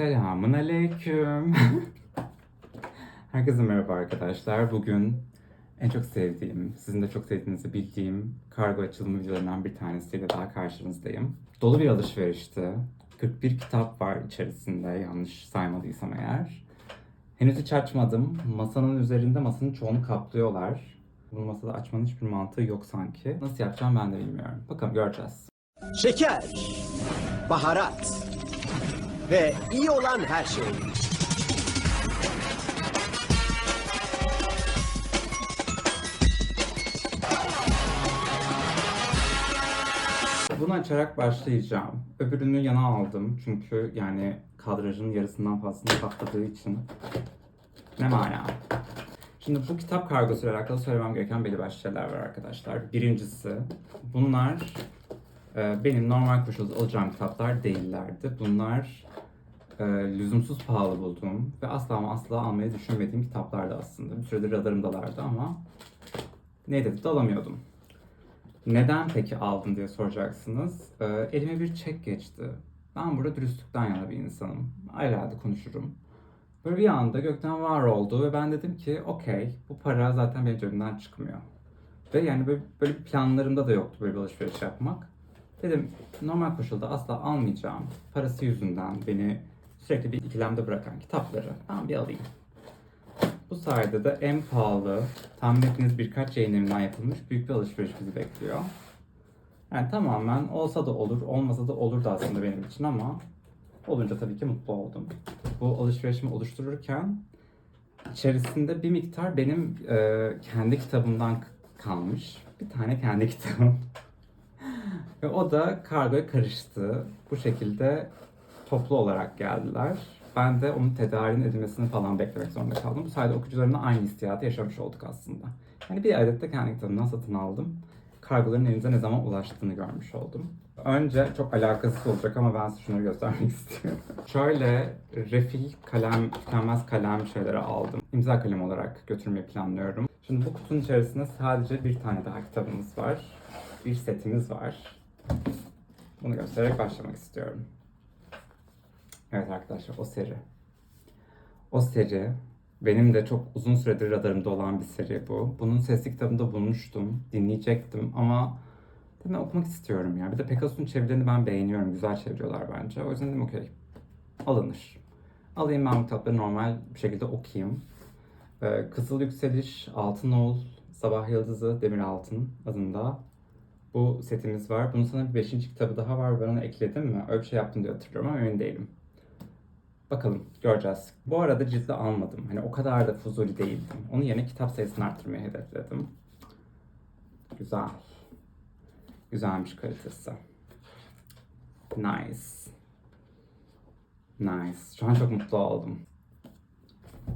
Selamun aleyküm. Herkese merhaba arkadaşlar. Bugün en çok sevdiğim, sizin de çok sevdiğinizi bildiğim kargo açılımı videolarından bir tanesiyle daha karşınızdayım. Dolu bir alışverişti. 41 kitap var içerisinde yanlış saymadıysam eğer. Henüz hiç açmadım. Masanın üzerinde masanın çoğunu kaplıyorlar. Bu masada açmanın hiçbir mantığı yok sanki. Nasıl yapacağım ben de bilmiyorum. Bakalım göreceğiz. Şeker, baharat ve iyi olan her şey. Bunu açarak başlayacağım. Öbürünü yana aldım çünkü yani kadrajın yarısından fazlasını kapladığı için. Ne mana? Şimdi bu kitap kargosuyla alakalı söylemem gereken belli başlı şeyler var arkadaşlar. Birincisi, bunlar e, benim normal koşulda alacağım kitaplar değillerdi. Bunlar e, lüzumsuz pahalı bulduğum ve asla ama asla almayı düşünmediğim kitaplardı aslında. Bir süredir radarımdalardı ama ne dedi de alamıyordum. Neden peki aldın diye soracaksınız. Ee, elime bir çek geçti. Ben burada dürüstlükten yana bir insanım. Herhalde konuşurum. Böyle bir anda gökten var oldu ve ben dedim ki okey bu para zaten benim cebimden çıkmıyor. Ve yani böyle, böyle planlarımda da yoktu böyle bir alışveriş yapmak. Dedim normal koşulda asla almayacağım. Parası yüzünden beni sürekli bir ikilemde bırakan kitapları ben bir alayım. Bu sayede de en pahalı, tahmin ettiğiniz birkaç yayın yapılmış büyük bir alışveriş bizi bekliyor. Yani tamamen olsa da olur, olmasa da olur da aslında benim için ama olunca tabii ki mutlu oldum. Bu alışverişimi oluştururken içerisinde bir miktar benim e, kendi kitabımdan kalmış. Bir tane kendi kitabım. Ve o da kargoya karıştı. Bu şekilde toplu olarak geldiler. Ben de onun tedarin edilmesini falan beklemek zorunda kaldım. Bu sayede okuyucularımla aynı hissiyatı yaşamış olduk aslında. Yani bir adet de kendi kitabımdan satın aldım. Kargoların elinize ne zaman ulaştığını görmüş oldum. Önce çok alakasız olacak ama ben size şunları göstermek istiyorum. Şöyle refil kalem, tükenmez kalem şeyleri aldım. İmza kalem olarak götürmeyi planlıyorum. Şimdi bu kutunun içerisinde sadece bir tane daha kitabımız var. Bir setimiz var. Bunu göstererek başlamak istiyorum. Evet arkadaşlar o seri. O seri benim de çok uzun süredir radarımda olan bir seri bu. Bunun sesli kitabında bulmuştum. Dinleyecektim ama ben okumak istiyorum ya. Bir de Pegasus'un çevirilerini ben beğeniyorum. Güzel çeviriyorlar bence. O yüzden dedim okey. Alınır. Alayım ben bu kitapları normal bir şekilde okuyayım. Ee, Kızıl Yükseliş, Altın Oğul, Sabah Yıldızı, Demir Altın adında bu setimiz var. Bunun sana bir beşinci kitabı daha var. Ben onu ekledim mi? Öyle bir şey yaptım diye hatırlıyorum ama emin değilim. Bakalım göreceğiz. Bu arada cildi almadım. Hani o kadar da fuzuli değildim. Onun yerine kitap sayısını arttırmayı hedefledim. Güzel. Güzelmiş kalitesi. Nice. Nice. Şu an çok mutlu oldum.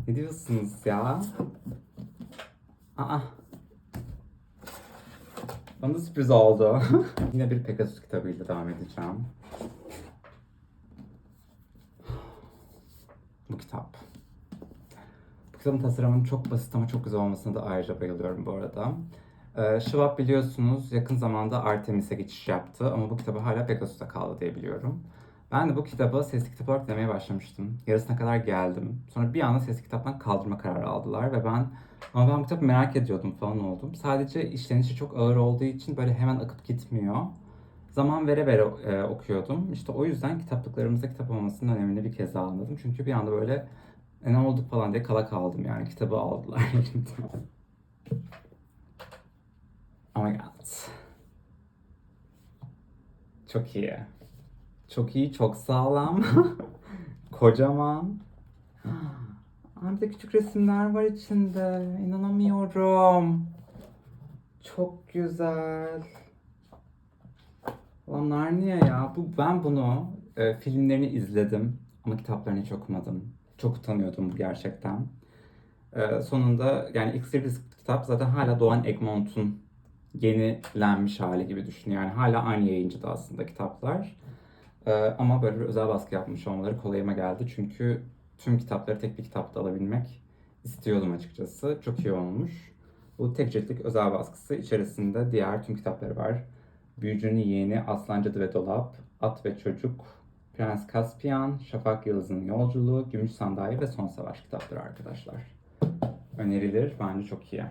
Ne diyorsunuz ya? Aa. Bana sürpriz oldu. Yine bir Pegasus kitabıyla devam edeceğim. Bu kitap. Bu kitabın tasarımının çok basit ama çok güzel olmasına da ayrıca bayılıyorum bu arada. Ee, Schwab biliyorsunuz yakın zamanda Artemis'e geçiş yaptı ama bu kitabı hala Pegasus'ta kaldı diye biliyorum. Ben de bu kitabı sesli kitap olarak demeye başlamıştım. Yarısına kadar geldim. Sonra bir anda sesli kitaptan kaldırma kararı aldılar ve ben ama ben bu kitabı merak ediyordum falan oldum. Sadece işlenişi çok ağır olduğu için böyle hemen akıp gitmiyor. Zaman vere vere e, okuyordum. İşte o yüzden kitaplıklarımızda kitap olmasının önemini bir kez daha anladım. Çünkü bir anda böyle e, ne olduk falan diye kala kaldım yani. Kitabı aldılar oh my god. Çok iyi. Çok iyi, çok sağlam. Kocaman. Bir de küçük resimler var içinde. İnanamıyorum. Çok güzel. Lan Narnia ya. Bu, ben bunu e, filmlerini izledim ama kitaplarını hiç okumadım. Çok utanıyordum gerçekten. E, sonunda yani ilk seri kitap zaten hala Doğan Egmont'un yenilenmiş hali gibi düşün. Yani hala aynı yayıncıda aslında kitaplar. E, ama böyle bir özel baskı yapmış olmaları kolayıma geldi. Çünkü tüm kitapları tek bir kitapta alabilmek istiyordum açıkçası. Çok iyi olmuş. Bu tek ciltlik özel baskısı içerisinde diğer tüm kitapları var. Büyücünün Yeğeni, Aslan Cadı ve Dolap, At ve Çocuk, Prens Caspian, Şafak Yıldız'ın Yolculuğu, Gümüş Sandalye ve Son Savaş kitapları arkadaşlar. Önerilir. Bence çok iyi.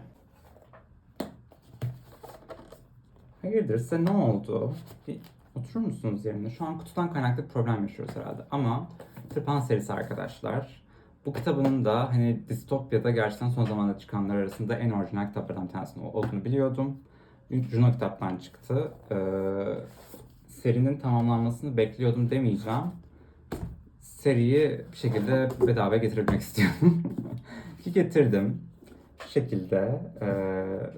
Hayırdır size ne oldu? Bir oturur musunuz yerine? Şu an kutudan kaynaklı problem yaşıyoruz herhalde. Ama Tırpan serisi arkadaşlar. Bu kitabının da hani distopyada gerçekten son zamanda çıkanlar arasında en orijinal kitaplardan bir tanesi olduğunu biliyordum. Juno kitaptan çıktı. Ee, serinin tamamlanmasını bekliyordum demeyeceğim. Seriyi bir şekilde bedava getirebilmek istiyorum. Ki getirdim. Bu şekilde e,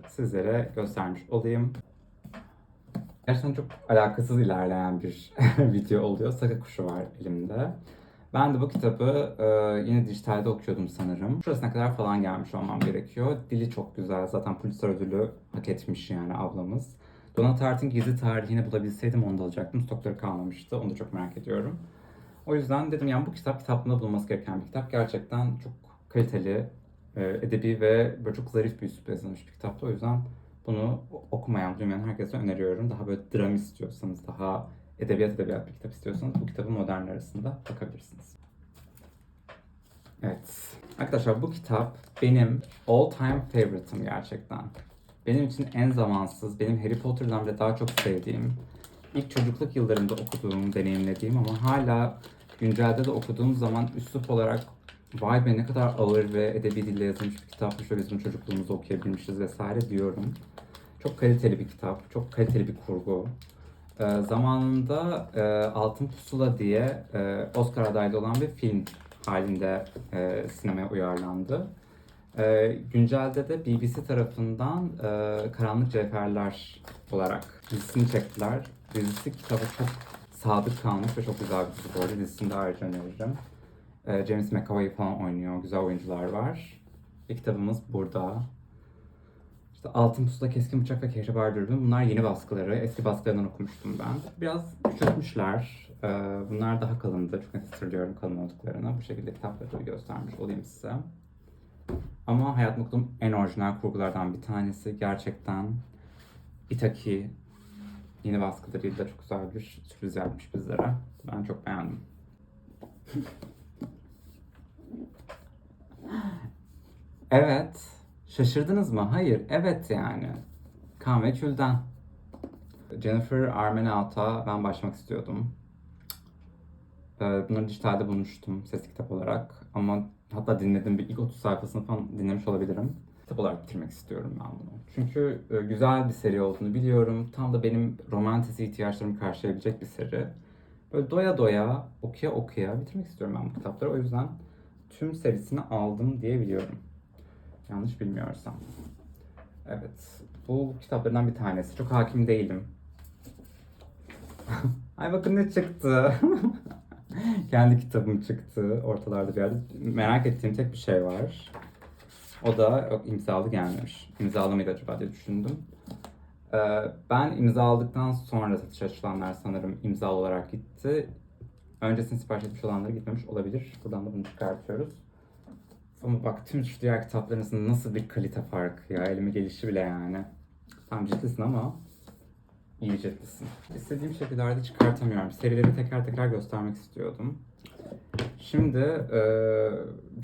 sizlere göstermiş olayım. Gerçekten çok alakasız ilerleyen bir video oluyor. Saka kuşu var elimde. Ben de bu kitabı e, yine dijitalde okuyordum sanırım. Şurasına kadar falan gelmiş olmam gerekiyor. Dili çok güzel. Zaten Pulitzer ödülü hak etmiş yani ablamız. Donna Tartt'ın gizli tarihini bulabilseydim onu da alacaktım. Stokları kalmamıştı. Onu da çok merak ediyorum. O yüzden dedim yani bu kitap kitapında bulunması gereken bir kitap. Gerçekten çok kaliteli, e, edebi ve böyle çok zarif bir üslupla yazılmış bir kitaptı. O yüzden bunu okumayan, duymayan herkese öneriyorum. Daha böyle dram istiyorsanız, daha edebiyat edebiyat bir kitap istiyorsanız bu kitabın modern arasında bakabilirsiniz. Evet. Arkadaşlar bu kitap benim all time favorite'ım gerçekten. Benim için en zamansız, benim Harry Potter'dan bile daha çok sevdiğim, ilk çocukluk yıllarında okuduğum, deneyimlediğim ama hala güncelde de okuduğum zaman üslup olarak vay be ne kadar ağır ve edebi dille yazılmış bir kitapmış ve bizim çocukluğumuzda okuyabilmişiz vesaire diyorum. Çok kaliteli bir kitap, çok kaliteli bir kurgu. Ee, zamanında e, Altın Pusula diye e, Oscar adaylı olan bir film halinde e, sinemaya uyarlandı. E, güncelde de BBC tarafından e, Karanlık Cevherler olarak dizisini çektiler. Dizisi kitaba çok sadık kalmış ve çok güzel bir dizi bu arada. Dizisini de ayrıca öneririm. E, James McAvoy falan oynuyor. Güzel oyuncular var. Bir kitabımız burada. İşte Altın Pusula, Keskin Bıçak ve Kehribar Dürbün. Bunlar yeni baskıları. Eski baskılarından okumuştum ben. Biraz küçültmüşler. Ee, bunlar daha kalındı. Çok net hatırlıyorum kalın olduklarını. Bu şekilde kitapları göstermiş olayım size. Ama hayatımda okuduğum en orijinal kurgulardan bir tanesi. Gerçekten Itaki yeni baskılarıyla çok güzel bir sürpriz yapmış bizlere. Ben çok beğendim. Evet. Şaşırdınız mı? Hayır. Evet yani. Kan ve Kül'den. Jennifer Armenouth'a ben başlamak istiyordum. Ee, Bunları dijitalde bulmuştum sesli kitap olarak. Ama hatta dinledim bir ilk 30 sayfasını falan dinlemiş olabilirim. Kitap olarak bitirmek istiyorum ben bunu. Çünkü e, güzel bir seri olduğunu biliyorum. Tam da benim romantize ihtiyaçlarımı karşılayabilecek bir seri. Böyle doya doya, okuya okuya bitirmek istiyorum ben bu kitapları. O yüzden tüm serisini aldım diye biliyorum. Yanlış bilmiyorsam. Evet. Bu kitaplardan bir tanesi. Çok hakim değilim. Ay bakın ne çıktı. Kendi kitabım çıktı ortalarda bir yerde. Merak ettiğim tek bir şey var. O da yok imzalı gelmemiş. İmzalı mıydı acaba diye düşündüm. Ee, ben imza aldıktan sonra satış açılanlar sanırım imzalı olarak gitti. Öncesini sipariş etmiş olanları gitmemiş olabilir. Buradan da bunu çıkartıyoruz. Ama bak tüm şu diğer kitapların arasında nasıl bir kalite farkı ya. Elime gelişi bile yani. Tam ciltlisin ama iyi ciltlisin. İstediğim şekillerde çıkartamıyorum. Serileri teker teker göstermek istiyordum. Şimdi e,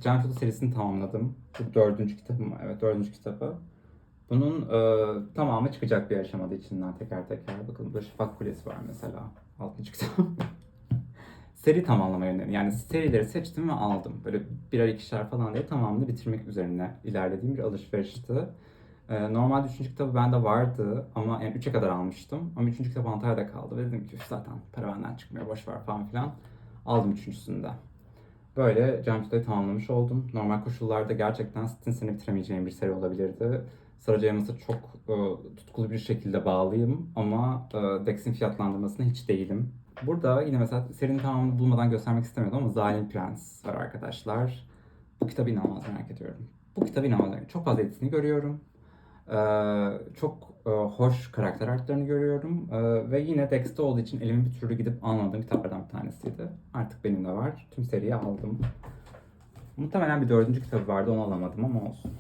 Can Kutu serisini tamamladım. Bu dördüncü kitabım. Evet dördüncü kitabı. Bunun e, tamamı çıkacak bir aşamada içinden teker teker. Bakın burada Şafak Kulesi var mesela. Altıncı kitap. Seri tamamlama yönleri. Yani serileri seçtim ve aldım. Böyle birer ikişer falan diye tamamını bitirmek üzerine ilerlediğim bir alışverişti. Ee, normalde üçüncü kitabı bende vardı ama yani üçe kadar almıştım. Ama üçüncü kitap Antalya'da kaldı ve dedim ki "Üf, zaten para benden çıkmıyor boş ver falan filan. Aldım üçüncüsünü de. Böyle Can Kutu'yu tamamlamış oldum. Normal koşullarda gerçekten Sit'in seni bitiremeyeceğim bir seri olabilirdi. Sarıca Yamas'a çok e, tutkulu bir şekilde bağlıyım ama e, Dex'in fiyatlandırmasına hiç değilim. Burada yine mesela serinin tamamını bulmadan göstermek istemiyordum ama Zalim Prens var arkadaşlar. Bu kitabı inanılmaz merak ediyorum. Bu kitabı inanılmaz merak. Çok fazla etkisini görüyorum. Ee, çok e, hoş karakter artlarını görüyorum. Ee, ve yine Dex'te olduğu için elimin bir türlü gidip almadığım kitaplardan bir tanesiydi. Artık benim de var. Tüm seriyi aldım. Muhtemelen bir dördüncü kitabı vardı onu alamadım ama olsun.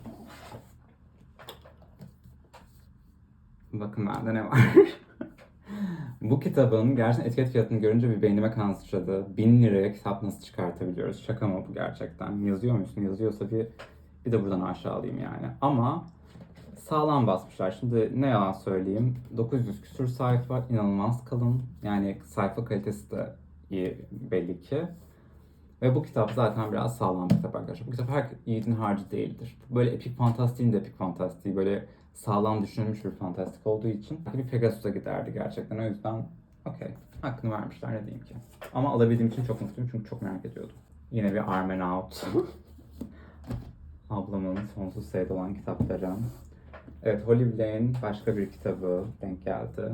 Bakın bende ne var. Bu kitabın gerçekten etiket fiyatını görünce bir beynime kan. Bin liraya kitap nasıl çıkartabiliyoruz? Şaka mı bu gerçekten? Yazıyor musun? Yazıyorsa bir, bir de buradan aşağılayayım yani. Ama sağlam basmışlar. Şimdi ne yalan söyleyeyim. 900 küsur sayfa inanılmaz kalın. Yani sayfa kalitesi de iyi belli ki. Ve bu kitap zaten biraz sağlam bir kitap arkadaşlar. Bu kitap her yiğidin harcı değildir. Böyle epik fantastiğin de epik fantastiği. Böyle sağlam düşünülmüş bir fantastik olduğu için bir Pegasus'a giderdi gerçekten. O yüzden okey. Hakkını vermişler ne diyeyim ki. Ama alabildiğim için çok mutluyum çünkü çok merak ediyordum. Yine bir Armen Out. Ablamın sonsuz sevdi olan kitapları. Evet, Holly Blaine başka bir kitabı denk geldi.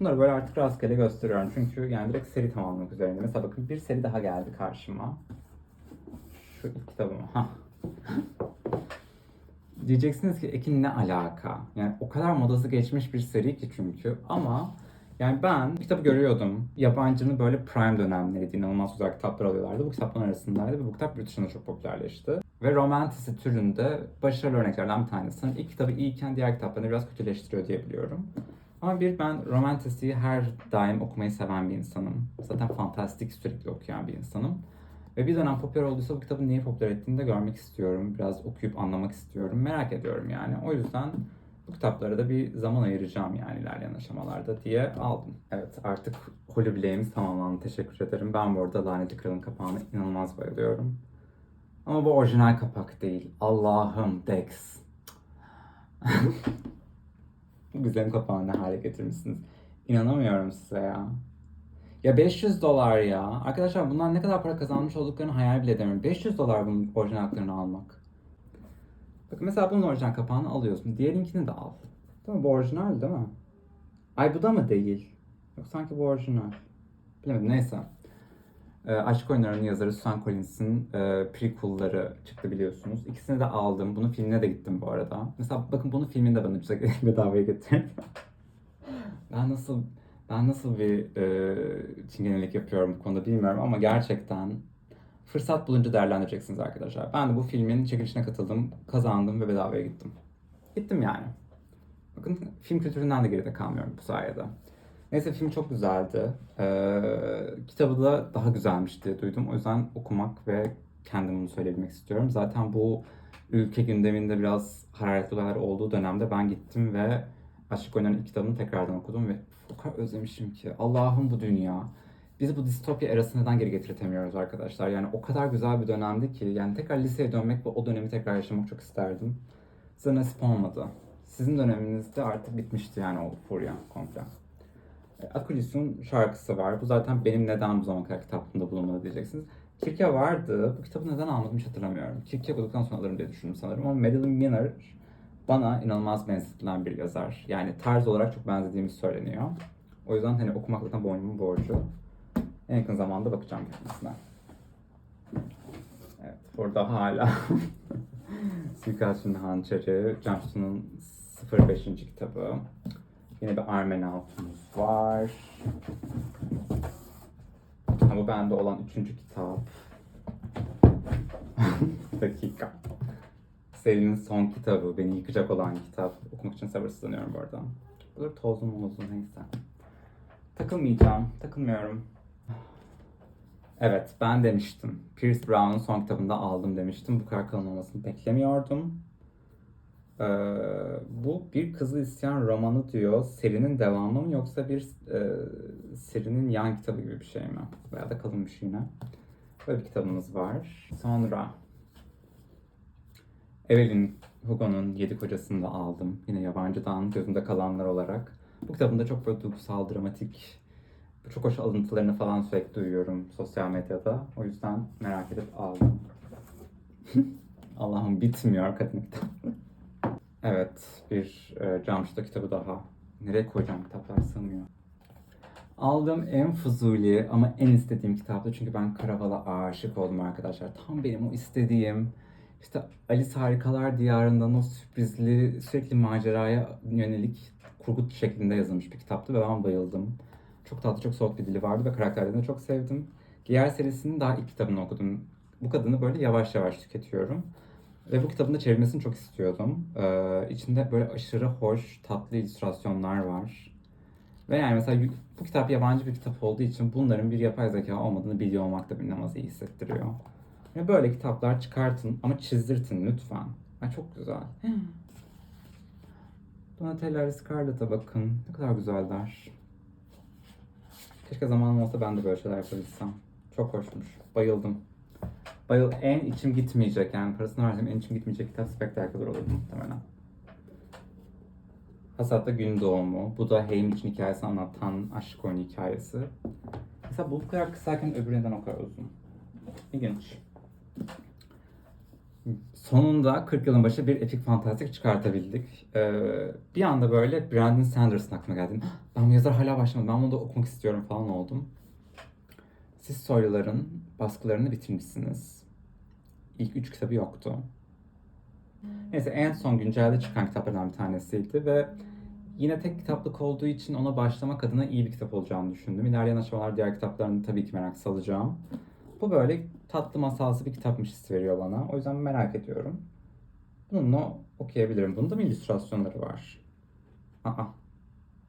Bunları böyle artık rastgele gösteriyorum çünkü yani direkt seri tamamlamak üzerine. Mesela bakın bir seri daha geldi karşıma. Şu ilk kitabım. Diyeceksiniz ki Ekin ne alaka? Yani o kadar modası geçmiş bir seri ki çünkü ama yani ben kitabı görüyordum. Yabancının böyle prime dönemleriydi. İnanılmaz güzel kitaplar alıyorlardı. Bu kitapların arasındaydı ve bu kitap yurt dışında çok popülerleşti. Ve romantisi türünde başarılı örneklerden bir tanesi. İlk kitabı iyiyken diğer kitaplarını biraz kötüleştiriyor diye biliyorum. Ama bir ben romantisiyi her daim okumayı seven bir insanım. Zaten fantastik sürekli okuyan bir insanım. Ve bir dönem popüler olduysa bu kitabın niye popüler ettiğini de görmek istiyorum. Biraz okuyup anlamak istiyorum. Merak ediyorum yani. O yüzden bu kitaplara da bir zaman ayıracağım yani ilerleyen aşamalarda diye aldım. Evet artık Holy Blame'imiz tamamlandı. Teşekkür ederim. Ben bu arada Lanetli Kral'ın kapağına inanılmaz bayılıyorum. Ama bu orijinal kapak değil. Allah'ım Dex. bu güzelim kapağını ne hale getirmişsiniz. İnanamıyorum size ya. Ya 500 dolar ya. Arkadaşlar bunlar ne kadar para kazanmış olduklarını hayal bile edemiyorum. 500 dolar bunun orijinal haklarını almak. Bakın mesela bunun orijinal kapağını alıyorsun. Diğerinkini de al. Değil mi? Bu orijinal değil mi? Ay bu da mı değil? Yok sanki bu orijinal. Bilemedim neyse. Ee, Aşk Oyunları'nın yazarı Susan Collins'in e, prequel'ları çıktı biliyorsunuz. İkisini de aldım. Bunun filmine de gittim bu arada. Mesela bakın bunun filmini de bana bedavaya getirdi. ben nasıl ben nasıl bir e, çingenelik yapıyorum bu konuda bilmiyorum ama gerçekten fırsat bulunca değerlendireceksiniz arkadaşlar. Ben de bu filmin çekilişine katıldım, kazandım ve bedavaya gittim. Gittim yani. Bakın film kültüründen de geride kalmıyorum bu sayede. Neyse film çok güzeldi. Ee, kitabı da daha güzelmiş diye duydum. O yüzden okumak ve kendim bunu söyleyebilmek istiyorum. Zaten bu ülke gündeminde biraz hararetli olduğu dönemde ben gittim ve Aşık Oyunları'nın ilk kitabını tekrardan okudum ve o kadar özlemişim ki. Allah'ım bu dünya. Biz bu distopya erasını neden geri getirtemiyoruz arkadaşlar? Yani o kadar güzel bir dönemdi ki. Yani tekrar liseye dönmek ve o dönemi tekrar yaşamak çok isterdim. Size nasip olmadı. Sizin döneminizde artık bitmişti yani o furya komple. E, Akulis'un şarkısı var. Bu zaten benim neden bu zamana kadar kitaplarımda bulunmadı diyeceksiniz. Kirke vardı. Bu kitabı neden almadım hiç hatırlamıyorum. Kirke okuduktan sonra alırım diye düşündüm sanırım. Ama Madeline Miller bana inanılmaz benzetilen bir yazar. Yani tarz olarak çok benzediğimiz söyleniyor. O yüzden hani okumak zaten boynumun borcu. En yakın zamanda bakacağım kendisine. Evet, burada hala Suikastçının Hançeri, Cansu'nun 05. kitabı. Yine bir Armen Out'umuz var. Ama bende olan üçüncü kitap. dakika. Serinin son kitabı, beni yıkacak olan kitap. Okumak için sabırsızlanıyorum bu. Böyle tozlu mozlu neyse. Takılmayacağım, takılmıyorum. Evet, ben demiştim. Pierce Brown'un son kitabında aldım demiştim. Bu kadar kalın olmasını beklemiyordum. Ee, bu bir kızı isteyen romanı diyor. Serinin devamı mı yoksa bir e, serinin yan kitabı gibi bir şey mi? Veya da kalınmış yine. Böyle bir kitabımız var. Sonra Evelyn Hugo'nun Yedi Kocası'nı da aldım. Yine yabancıdan gözümde kalanlar olarak. Bu kitabında çok böyle duygusal, dramatik, çok hoş alıntılarını falan sürekli duyuyorum sosyal medyada. O yüzden merak edip aldım. Allah'ım bitmiyor kadın kitap. evet, bir e, Camş'ta kitabı daha. Nereye koyacağım kitaplar sığmıyor. Aldığım en fuzuli ama en istediğim kitaptı çünkü ben Karaval'a aşık oldum arkadaşlar. Tam benim o istediğim işte Alice Harikalar Diyarı'ndan o sürprizli sürekli maceraya yönelik kurgu şeklinde yazılmış bir kitaptı ve ben bayıldım. Çok tatlı, çok soğuk bir dili vardı ve karakterlerini de çok sevdim. Diğer serisinin daha ilk kitabını okudum. Bu kadını böyle yavaş yavaş tüketiyorum. Ve bu kitabın da çevirmesini çok istiyordum. Ee, içinde böyle aşırı hoş, tatlı illüstrasyonlar var. Ve yani mesela bu kitap yabancı bir kitap olduğu için bunların bir yapay zeka olmadığını biliyor olmak da bir namazı iyi hissettiriyor. Ve böyle kitaplar çıkartın ama çizdirtin lütfen. Ay çok güzel. Donatella Scarlett'a bakın. Ne kadar güzeller. Keşke zamanım olsa ben de böyle şeyler yapabilsem. Çok hoşmuş. Bayıldım. Bayıl en içim gitmeyecek yani parasını harcayayım en içim gitmeyecek kitap Spectacular olur muhtemelen. Hasat'ta gün doğumu. Bu da Haim için hikayesini anlatan aşk oyunu hikayesi. Mesela bu kadar kısayken öbürü neden o kadar uzun? İlginç. Sonunda 40 yılın başı bir epik fantastik çıkartabildik. Ee, bir anda böyle Brandon Sanders'ın aklıma geldi. "Hah, Ben bu yazar hala başlamadım. Ben bunu da okumak istiyorum falan oldum. Siz Soyluların baskılarını bitirmişsiniz. İlk üç kitabı yoktu. Neyse en son güncelde çıkan kitaplardan bir tanesiydi ve yine tek kitaplık olduğu için ona başlamak adına iyi bir kitap olacağını düşündüm. İlerleyen aşamalar diğer kitaplarını tabii ki merak salacağım. Bu böyle tatlı masalsı bir kitapmış hissi veriyor bana. O yüzden merak ediyorum. Bununla okuyabilirim. Bunda mı illüstrasyonları var? Aa,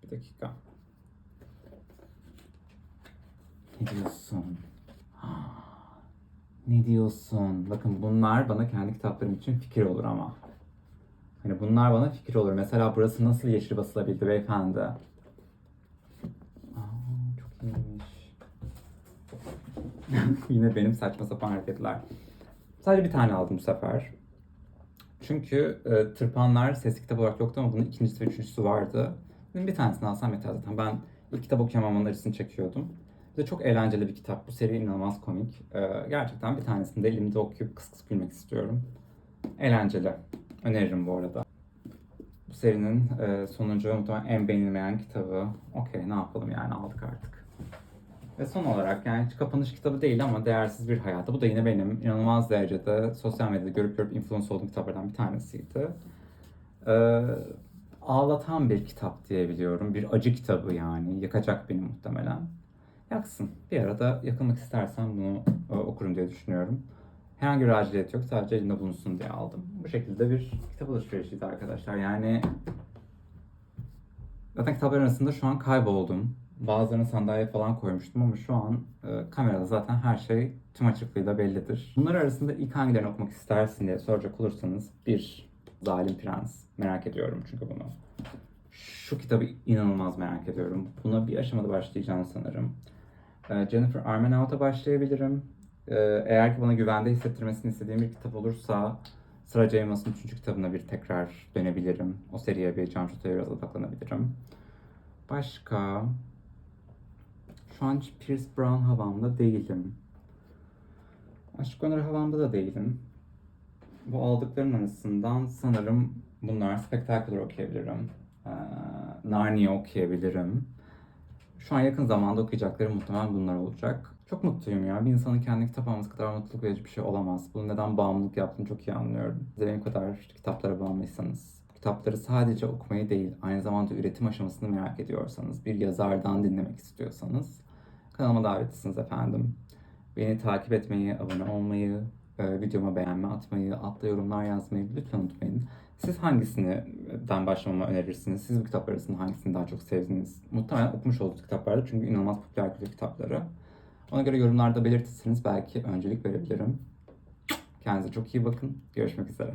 bir dakika. Ne diyorsun? Ne diyorsun? Bakın bunlar bana kendi kitaplarım için fikir olur ama. Hani bunlar bana fikir olur. Mesela burası nasıl yeşil basılabildi beyefendi? Aa, çok iyiymiş. Yine benim saçma sapan hareketler. Sadece bir tane aldım bu sefer. Çünkü e, Tırpanlar sesli kitap olarak yoktu ama bunun ikincisi ve üçüncüsü vardı. Dedim bir tanesini alsam yeter zaten. Ben ilk kitap okuyamamanın acısını çekiyordum. Bir de çok eğlenceli bir kitap. Bu seri inanılmaz komik. E, gerçekten bir tanesini de elimde okuyup kıs kıs gülmek istiyorum. Eğlenceli. Öneririm bu arada. Bu serinin e, sonuncu muhtemelen en beğenilmeyen kitabı. Okey ne yapalım yani aldık artık. Ve son olarak yani hiç kapanış kitabı değil ama değersiz bir hayatı. Bu da yine benim inanılmaz derecede sosyal medyada görüp görüp influence olduğum kitaplardan bir tanesiydi. Ee, ağlatan bir kitap diyebiliyorum. Bir acı kitabı yani. Yakacak beni muhtemelen. Yaksın. Bir arada yakılmak istersen bunu e, okurum diye düşünüyorum. Herhangi bir aciliyet yok. Sadece elimde bulunsun diye aldım. Bu şekilde bir kitap alışverişiydi arkadaşlar. Yani Zaten kitaplar arasında şu an kayboldum. Bazılarını sandalye falan koymuştum ama şu an e, kamerada zaten her şey tüm açıklığıyla bellidir. Bunlar arasında ilk hangilerini okumak istersin diye soracak olursanız bir Zalim Prens. Merak ediyorum çünkü bunu. Şu kitabı inanılmaz merak ediyorum. Buna bir aşamada başlayacağım sanırım. E, Jennifer Armenouth'a başlayabilirim. E, eğer ki bana güvende hissettirmesini istediğim bir kitap olursa Sıra James'ın 3. kitabına bir tekrar dönebilirim. O seriye bir Can biraz odaklanabilirim. Başka... Hiç Pierce Brown havamda değilim. Aşk Onur havamda da değilim. Bu aldıklarım arasından sanırım bunlar Spectacular okuyabilirim. Ee, Narnia okuyabilirim. Şu an yakın zamanda okuyacaklarım muhtemelen bunlar olacak. Çok mutluyum ya. Bir insanın kendi kitap alması kadar mutluluk verici bir şey olamaz. Bunun neden bağımlılık yaptığını çok iyi anlıyorum. Benim kadar kitaplara bağımlıysanız, kitapları sadece okumayı değil, aynı zamanda üretim aşamasını merak ediyorsanız, bir yazardan dinlemek istiyorsanız kanalıma davetlisiniz efendim. Beni takip etmeyi, abone olmayı, e, videoma beğenme atmayı, altta yorumlar yazmayı lütfen unutmayın. Siz hangisinden başlamamı önerirsiniz? Siz bu kitaplar arasında hangisini daha çok sevdiniz? Muhtemelen okumuş olduğunuz kitaplardır çünkü inanılmaz popüler kültür kitapları. Ona göre yorumlarda belirtirseniz belki öncelik verebilirim. Kendinize çok iyi bakın. Görüşmek üzere.